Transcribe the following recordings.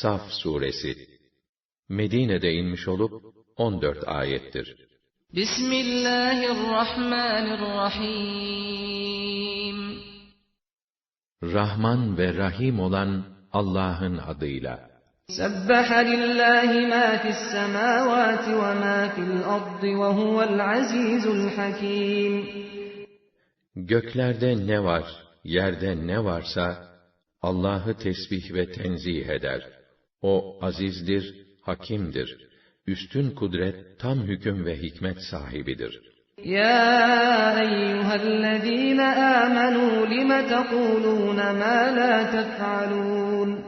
Saf suresi Medine'de inmiş olup 14 ayettir. Bismillahirrahmanirrahim. Rahman ve Rahim olan Allah'ın adıyla. Ma fis semavati ve ma fil ardı ve huvel azizul hakim. Göklerde ne var, yerde ne varsa Allah'ı tesbih ve tenzih eder. O azizdir, hakimdir. Üstün kudret, tam hüküm ve hikmet sahibidir. Ya eyyühellezîne âmenû lime tekûlûne mâ lâ tef'alûn.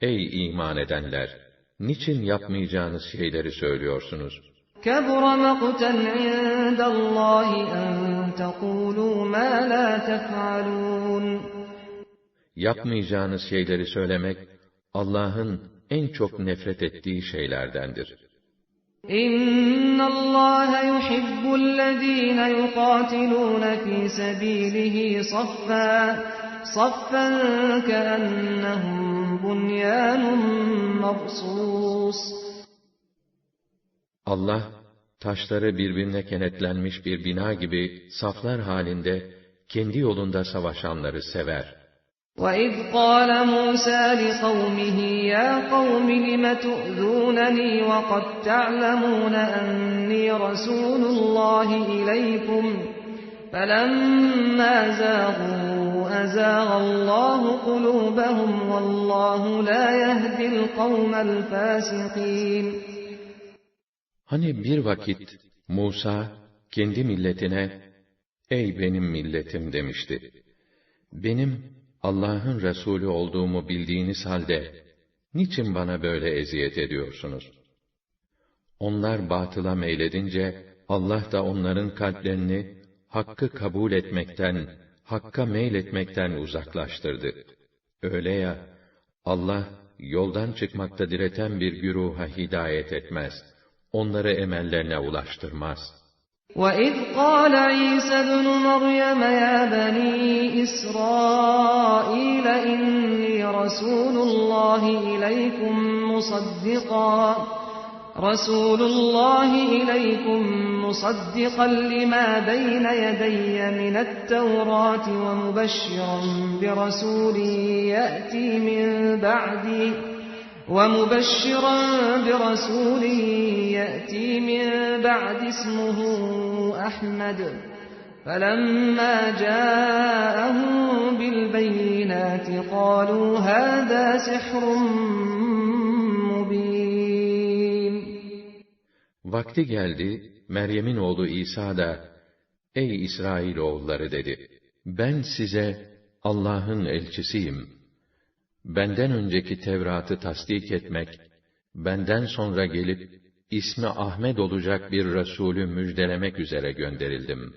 Ey iman edenler! Niçin yapmayacağınız şeyleri söylüyorsunuz? كَبُرَ مَقْتًا عِندَ اللّٰهِ أَنْ تَقُولُوا مَا لَا تَفْعَلُونَ Yapmayacağınız şeyleri söylemek, Allah'ın en çok nefret ettiği şeylerdendir. اِنَّ اللّٰهَ يُحِبُّ الَّذ۪ينَ يُقَاتِلُونَ ف۪ي سَب۪يلِهِ صَفًّا صَفًّا كَأَنَّهُمْ بُنْيَانٌ مَرْصُوصٌ Allah, taşları birbirine kenetlenmiş bir bina gibi saflar halinde kendi yolunda savaşanları sever. وَإِذْ قَالَ مُوسَى لِقَوْمِهِ يَا قَوْمِ لِمَ تُؤْذُونَنِي وَقَدْ تَعْلَمُونَ أَنِّي رَسُولُ اللَّهِ إِلَيْكُمْ فَلَمَّا زَاغُوا أَزَاغَ اللَّهُ قُلُوبَهُمْ وَاللَّهُ لَا يَهْدِي الْقَوْمَ الْفَاسِقِينَ Hani bir vakit Musa kendi milletine ey benim milletim demişti. Benim Allah'ın Resulü olduğumu bildiğiniz halde niçin bana böyle eziyet ediyorsunuz? Onlar batıla meyledince Allah da onların kalplerini hakkı kabul etmekten, hakka meyletmekten uzaklaştırdı. Öyle ya Allah yoldan çıkmakta direten bir güruha hidayet etmez. Onları emellerine ulaştırmaz.'' وَإِذْ قَالَ عِيسَى ابْنُ مَرْيَمَ يَا بَنِي إِسْرَائِيلَ إِنِّي رَسُولُ اللَّهِ إِلَيْكُمْ مُصَدِّقًا رَسُولُ اللَّهِ إِلَيْكُمْ مُصَدِّقًا لِمَا بَيْنَ يَدَيَّ مِنَ التَّوْرَاةِ وَمُبَشِّرًا بِرَسُولٍ يَأْتِي مِن بَعْدِي وَمُبَشِّرًا بِرَسُولٍ يَأْتِي مِن بَعْدِ اسْمُهُ أَحْمَدُ فَلَمَّا جَاءَهُم بِالْبَيِّنَاتِ قَالُوا هَذَا سِحْرٌ مُّبِينٌ Vakti geldi, Meryem'in oğlu İsa da, Ey İsrail oğulları dedi, ben size Allah'ın elçisiyim. Benden önceki Tevrat'ı tasdik etmek, benden sonra gelip, ismi Ahmet olacak bir Resulü müjdelemek üzere gönderildim.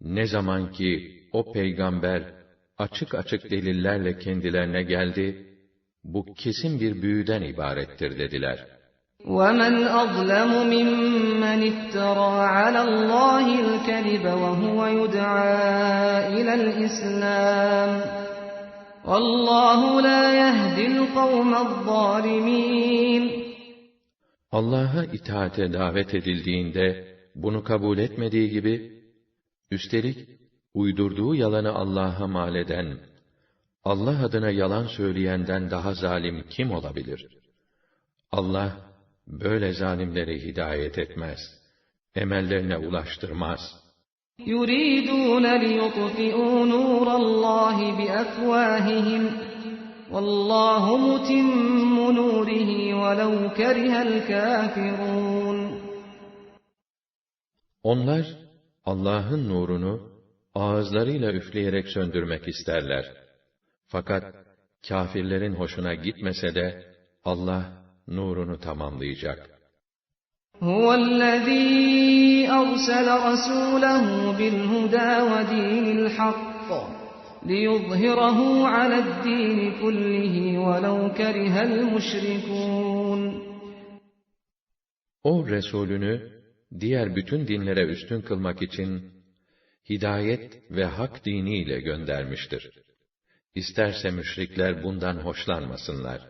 Ne zaman ki o peygamber açık açık delillerle kendilerine geldi, bu kesin bir büyüden ibarettir dediler. وَمَنْ أَظْلَمُ مِمَّنِ افْتَرَى عَلَى اللَّهِ الْكَذِبَ وَهُوَ يُدْعَى إِلَى الْإِسْلَامِ Allahu la yehdil zalimin. Allah'a itaate davet edildiğinde bunu kabul etmediği gibi üstelik uydurduğu yalanı Allah'a mal eden Allah adına yalan söyleyenden daha zalim kim olabilir? Allah böyle zalimleri hidayet etmez, emellerine ulaştırmaz.'' يُرِيدُونَ لِيُطْفِئُوا نُورَ اللّٰهِ بِأَفْوَاهِهِمْ وَاللّٰهُ مُتِمُّ نُورِهِ وَلَوْ كَرِهَ الْكَافِرُونَ Onlar, Allah'ın nurunu ağızlarıyla üfleyerek söndürmek isterler. Fakat kâfirlerin hoşuna gitmese de Allah nurunu tamamlayacak. هُوَ الَّذ۪ي أَرْسَلَ رَسُولَهُ بِالْهُدَى وَدِينِ الْحَقِّ لِيُظْهِرَهُ عَلَى الدِّينِ كُلِّهِ وَلَوْ كَرِهَ الْمُشْرِكُونَ O Resulünü diğer bütün dinlere üstün kılmak için hidayet ve hak diniyle göndermiştir. İsterse müşrikler bundan hoşlanmasınlar.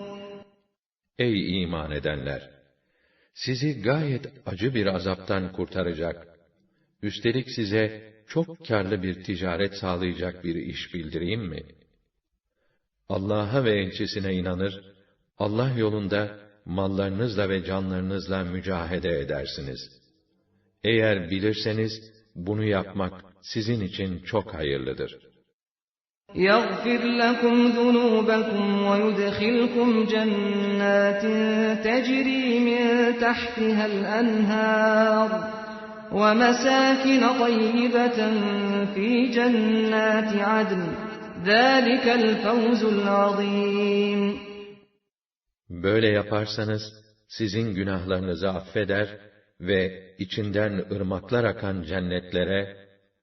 Ey iman edenler! Sizi gayet acı bir azaptan kurtaracak, üstelik size çok karlı bir ticaret sağlayacak bir iş bildireyim mi? Allah'a ve elçisine inanır, Allah yolunda mallarınızla ve canlarınızla mücahede edersiniz. Eğer bilirseniz, bunu yapmak sizin için çok hayırlıdır.'' يغفر لكم ذنوبكم ويدخلكم جنات تجري من تحتها الأنهار ومساكن طيبة في جنات عدن ذلك الفوز العظيم Böyle yaparsanız sizin günahlarınızı affeder ve içinden ırmaklar akan cennetlere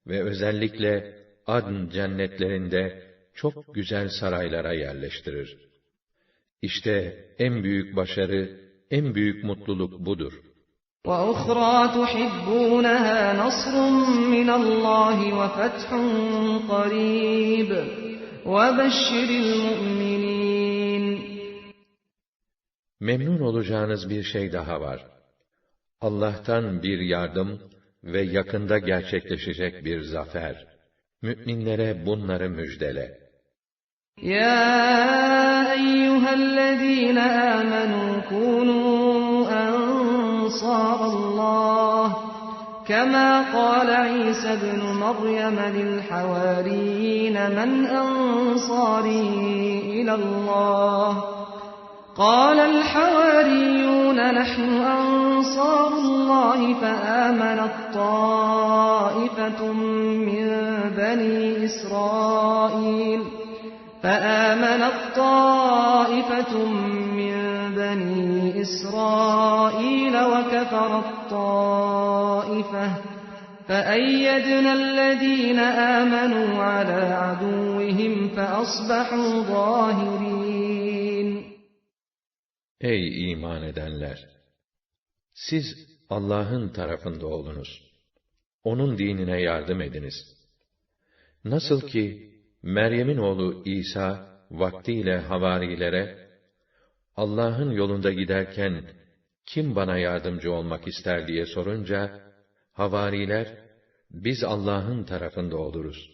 ve özellikle adn cennetlerinde çok güzel saraylara yerleştirir. İşte en büyük başarı, en büyük mutluluk budur. وَأُخْرَى تُحِبُّونَهَا نَصْرٌ مِّنَ اللّٰهِ وَفَتْحٌ قَرِيبٌ وَبَشِّرِ الْمُؤْمِنِينَ Memnun olacağınız bir şey daha var. Allah'tan bir yardım ve yakında gerçekleşecek bir zafer. Müminlere bunları müjdele. Ya eyyühellezîne âmenû kûnû ansârallâh كما قال عيسى ابن مريم للحواريين من أنصاري إلى الله قال الحواريون نحن أنصار الله فآمنت طائفة من بني إسرائيل فآمنت طائفة من بني إسرائيل وكفرت طائفة فأيدنا الذين آمنوا على عدوهم فأصبحوا ظاهرين Ey iman edenler! Siz Allah'ın tarafında olunuz. Onun dinine yardım ediniz. Nasıl ki Meryem'in oğlu İsa vaktiyle havarilere Allah'ın yolunda giderken kim bana yardımcı olmak ister diye sorunca havariler biz Allah'ın tarafında oluruz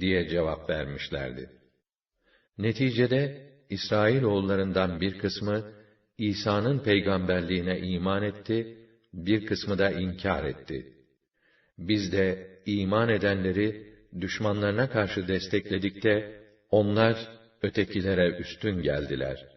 diye cevap vermişlerdi. Neticede İsrail oğullarından bir kısmı İsa'nın peygamberliğine iman etti, bir kısmı da inkar etti. Biz de iman edenleri düşmanlarına karşı destekledik de onlar ötekilere üstün geldiler.''